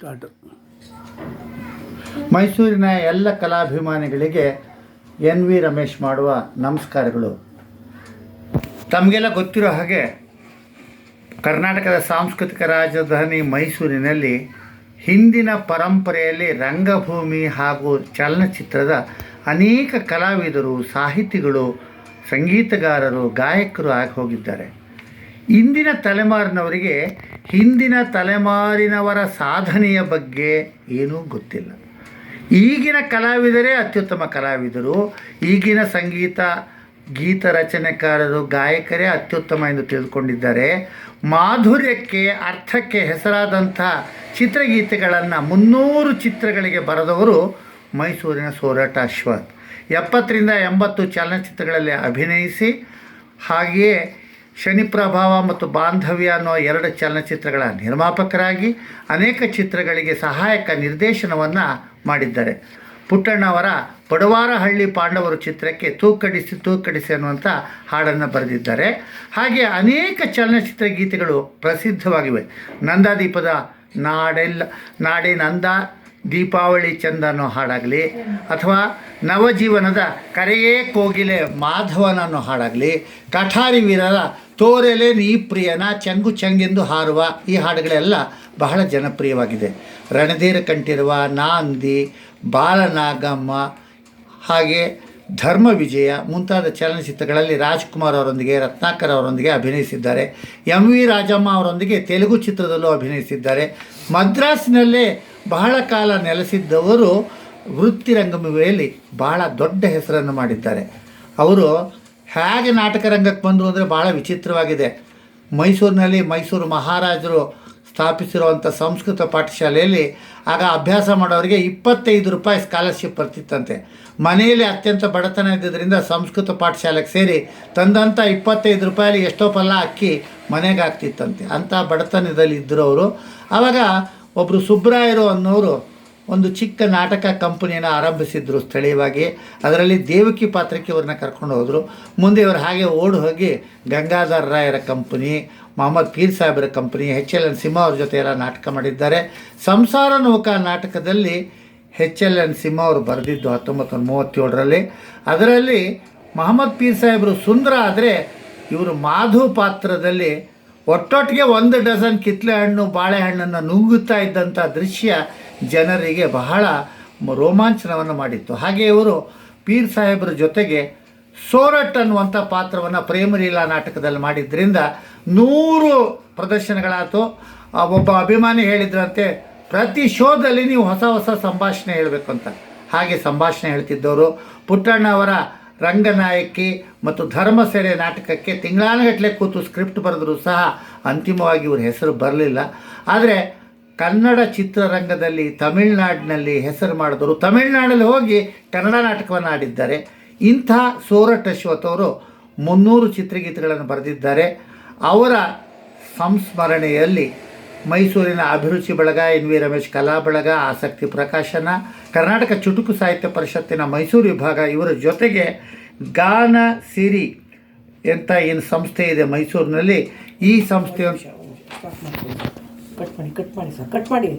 Start. ಮೈಸೂರಿನ ಎಲ್ಲ ಕಲಾಭಿಮಾನಿಗಳಿಗೆ N V Ramesh ಮಾಡುವ ನಮಸ್ಕಾರಗಳು. ತಮಗೆಲ್ಲ ಗೊತ್ತಿರೋ ಹಾಗೆ ಕರ್ನಾಟಕದ ಸಾಂಸ್ಕೃತಿಕ ರಾಜಧಾನಿ ಮೈಸೂರಿನಲ್ಲಿ ಹಿಂದಿನ ಪರಂಪರೆಯಲ್ಲಿ ರಂಗಭೂಮಿ ಹಾಗೂ ಚಲನಚಿತ್ರದ ಅನೇಕ ಕಲಾವಿದರು, ಸಾಹಿತಿಗಳು, ಸಂಗೀತಗಾರರು, ಗಾಯಕರು ಆಗಿ ಹೋಗಿದ್ದಾರೆ. ಇಂದಿನ ತಲೆಮಾರಿನವರಿಗೆ ಹಿಂದಿನ ತಲೆಮಾರಿನವರ ಸಾಧನೆಯ ಬಗ್ಗೆ ಏನೂ ಗೊತ್ತಿಲ್ಲ. ಈಗಿನ ಕಲಾವಿದರೇ ಅತ್ಯುತ್ತಮ ಕಲಾವಿದರು. ಈಗಿನ ಸಂಗೀತ, ಗೀತ ರಚನೆಕಾರರು, ಗಾಯಕರೇ ಅತ್ಯುತ್ತಮ ಎಂದು ತಿಳಿದುಕೊಂಡಿದ್ದಾರೆ. ಮಾಧುರ್ಯಕ್ಕೆ, ಅರ್ಥಕ್ಕೆ ಹೆಸರಾದಂಥ ಚಿತ್ರಗೀತೆಗಳನ್ನು ಮುನ್ನೂರು ಚಿತ್ರಗಳಿಗೆ ಬರೆದವರು ಮೈಸೂರಿನ ಸೋರಾಟ ಅಶ್ವಥ್. ಎಪ್ಪತ್ತರಿಂದ ಎಂಬತ್ತು ಚಲನಚಿತ್ರಗಳಲ್ಲಿ ಅಭಿನಯಿಸಿ, ಹಾಗೆಯೇ ಶನಿ ಪ್ರಭಾವ ಮತ್ತು ಬಾಂಧವ್ಯ ಅನ್ನೋ ಎರಡು ಚಲನಚಿತ್ರಗಳ ನಿರ್ಮಾಪಕರಾಗಿ ಅನೇಕ ಚಿತ್ರಗಳಿಗೆ ಸಹಾಯಕ ನಿರ್ದೇಶನವನ್ನು ಮಾಡಿದ್ದಾರೆ. ಪುಟ್ಟಣ್ಣವರ ಬಡವಾರಹಳ್ಳಿ ಪಾಂಡವರು ಚಿತ್ರಕ್ಕೆ ತೂಕಡಿಸಿ ತೂಕಡಿಸಿ ಅನ್ನುವಂಥ ಹಾಡನ್ನು ಬರೆದಿದ್ದಾರೆ. ಹಾಗೆ ಅನೇಕ ಚಲನಚಿತ್ರ ಗೀತೆಗಳು ಪ್ರಸಿದ್ಧವಾಗಿವೆ. ನಂದಾದೀಪದ ನಾಡೆಲ್ಲ, ನಾಡಿ ನಂದ ದೀಪಾವಳಿ ಚಂದ ಅನ್ನೋ ಹಾಡಾಗಲಿ ಅಥವಾ ನವಜೀವನದ ಕರೆಯೇ ಕೋಗಿಲೆ ಮಾಧವನ ಅನ್ನೋ ಹಾಡಾಗಲಿ, ಕಠಾರಿ ವೀರರ ತೋರೆಲೆ ನೀ ಪ್ರಿಯನ ಚಂಗು ಚಂಗೆಂದು ಹಾರುವ ಈ ಹಾಡುಗಳೆಲ್ಲ ಬಹಳ ಜನಪ್ರಿಯವಾಗಿದೆ. ರಣಧೀರ ಕಂಠಿರುವ ನಾಂದಿ, ಬಾಲನಾಗಮ್ಮ, ಹಾಗೆ ಧರ್ಮ ವಿಜಯ ಮುಂತಾದ ಚಲನಚಿತ್ರಗಳಲ್ಲಿ ರಾಜ್ಕುಮಾರ್ ಅವರೊಂದಿಗೆ, ರತ್ನಾಕರ್ ಅವರೊಂದಿಗೆ ಅಭಿನಯಿಸಿದ್ದಾರೆ. ಎಂ ವಿ ರಾಜಮ್ಮ ಅವರೊಂದಿಗೆ ತೆಲುಗು ಚಿತ್ರದಲ್ಲೂ ಅಭಿನಯಿಸಿದ್ದಾರೆ. ಮದ್ರಾಸಿನಲ್ಲೇ ಬಹಳ ಕಾಲ ನೆಲೆಸಿದ್ದವರು ವೃತ್ತಿ ರಂಗಭೂಮಿಯಲ್ಲಿ ಬಹಳ ದೊಡ್ಡ ಹೆಸರನ್ನು ಮಾಡಿದ್ದಾರೆ. ಅವರು ಹೇಗೆ ನಾಟಕ ರಂಗಕ್ಕೆ ಬಂದರು ಅಂದರೆ ಭಾಳ ವಿಚಿತ್ರವಾಗಿದೆ. ಮೈಸೂರಿನಲ್ಲಿ ಮೈಸೂರು ಮಹಾರಾಜರು ಸ್ಥಾಪಿಸಿರುವಂಥ ಸಂಸ್ಕೃತ ಪಾಠಶಾಲೆಯಲ್ಲಿ ಆಗ ಅಭ್ಯಾಸ ಮಾಡೋರಿಗೆ ಇಪ್ಪತ್ತೈದು ರೂಪಾಯಿ ಸ್ಕಾಲರ್ಶಿಪ್ ಬರ್ತಿತ್ತಂತೆ. ಮನೆಯಲ್ಲಿ ಅತ್ಯಂತ ಬಡತನ ಇದ್ದಿದ್ದರಿಂದ ಸಂಸ್ಕೃತ ಪಾಠಶಾಲೆಗೆ ಸೇರಿ ತಂದಂಥ ಇಪ್ಪತ್ತೈದು ರೂಪಾಯಲ್ಲಿ ಎಷ್ಟೋ ಪಲ್ಲ ಅಕ್ಕಿ ಮನೆಗೆ ಆಗ್ತಿತ್ತಂತೆ ಅಂಥ ಬಡತನದಲ್ಲಿ ಇದ್ದರು ಅವರು ಆವಾಗ ಒಬ್ಬರು ಸುಬ್ರಾಯರು ಅನ್ನೋರು ಒಂದು ಚಿಕ್ಕ ನಾಟಕ ಕಂಪನಿಯನ್ನು ಆರಂಭಿಸಿದ್ರು ಸ್ಥಳೀಯವಾಗಿ. ಅದರಲ್ಲಿ ದೇವಕಿ ಪಾತ್ರಕ್ಕೆ ಇವ್ರನ್ನ ಕರ್ಕೊಂಡು ಹೋದರು. ಮುಂದೆ ಇವರು ಹಾಗೆ ಓಡಿ ಹೋಗಿ ಗಂಗಾಧರ್ ರಾಯರ ಕಂಪನಿ, ಮೊಹಮ್ಮದ್ ಪೀರ್ ಸಾಹೇಬರ company, H L N Simha ಅವ್ರ ಜೊತೆ ಎಲ್ಲ ನಾಟಕ ಮಾಡಿದ್ದಾರೆ. ಸಂಸಾರ ನೌಕ ನಾಟಕದಲ್ಲಿ ಹೆಚ್ ಎಲ್ ಎನ್ ಸಿಂಹ ಅವರು ಬರೆದಿದ್ದು ಹತ್ತೊಂಬತ್ತು ನೂರ ಮೂವತ್ತೇಳರಲ್ಲಿ ಅದರಲ್ಲಿ ಮೊಹಮ್ಮದ್ ಪೀರ್ ಸಾಹೇಬರು ಸುಂದರ ಆದರೆ ಇವರು ಮಾಧು ಪಾತ್ರದಲ್ಲಿ ಒಟ್ಟೊಟ್ಟಿಗೆ ಒಂದು ಡಜನ್ ಕಿತ್ಲೆ ಹಣ್ಣು ಬಾಳೆಹಣ್ಣನ್ನು ನುಂಗುತ್ತಾ ಇದ್ದಂಥ ದೃಶ್ಯ ಜನರಿಗೆ ಬಹಳ ರೋಮಾಂಚನವನ್ನು ಮಾಡಿತ್ತು. ಹಾಗೆ ಇವರು ಪೀರ್ ಸಾಹೇಬರ ಜೊತೆಗೆ ಸೋರಟ್ ಅನ್ನುವಂಥ ಪಾತ್ರವನ್ನು ಪ್ರೇಮಲೀಲಾ ನಾಟಕದಲ್ಲಿ ಮಾಡಿದ್ರಿಂದ ನೂರು ಪ್ರದರ್ಶನಗಳಾಯಿತು. ಒಬ್ಬ ಅಭಿಮಾನಿ ಹೇಳಿದ್ರಂತೆ, ಪ್ರತಿ ಶೋದಲ್ಲಿ ನೀವು ಹೊಸ ಹೊಸ ಸಂಭಾಷಣೆ ಹೇಳಬೇಕು ಅಂತ. ಹಾಗೆ ಸಂಭಾಷಣೆ ಹೇಳ್ತಿದ್ದವರು. ಪುಟ್ಟಣ್ಣ ಅವರ ರಂಗನಾಯಕಿ ಮತ್ತು ಧರ್ಮಸೆರೆ ನಾಟಕಕ್ಕೆ ತಿಂಗಳಾನುಗಟ್ಟಲೆ ಕೂತು ಸ್ಕ್ರಿಪ್ಟ್ ಬರೆದರೂ ಸಹ ಅಂತಿಮವಾಗಿ ಇವ್ರ ಹೆಸರು ಬರಲಿಲ್ಲ. ಆದರೆ ಕನ್ನಡ ಚಿತ್ರರಂಗದಲ್ಲಿ ತಮಿಳುನಾಡಿನಲ್ಲಿ ಹೆಸರು ಮಾಡಿದವರು ತಮಿಳುನಾಡಲ್ಲಿ ಹೋಗಿ ಕನ್ನಡ ನಾಟಕವನ್ನು ಆಡಿದ್ದಾರೆ. ಇಂಥ ಸೋರಟ್ ಅಶ್ವಥ್ ಅವರು ಮುನ್ನೂರು ಚಿತ್ರಗೀತೆಗಳನ್ನು ಬರೆದಿದ್ದಾರೆ. ಅವರ ಸಂಸ್ಮರಣೆಯಲ್ಲಿ ಮೈಸೂರಿನ ಅಭಿರುಚಿ ಬಳಗ, ಎನ್ ವಿ ರಮೇಶ್ ಕಲಾ ಬಳಗ, ಆಸಕ್ತಿ ಪ್ರಕಾಶನ, ಕರ್ನಾಟಕ ಚುಟುಕು ಸಾಹಿತ್ಯ ಪರಿಷತ್ತಿನ ಮೈಸೂರು ವಿಭಾಗ ಇವರ ಜೊತೆಗೆ ಗಾನ ಸಿರಿ ಅಂತ ಏನು ಸಂಸ್ಥೆ ಇದೆ ಮೈಸೂರಿನಲ್ಲಿ? ಈ ಸಂಸ್ಥೆಯ ಕಟ್ ಮಾಡಿ ಕಟ್ ಮಾಡಿ ಸರ್, ಕಟ್ ಮಾಡಿ.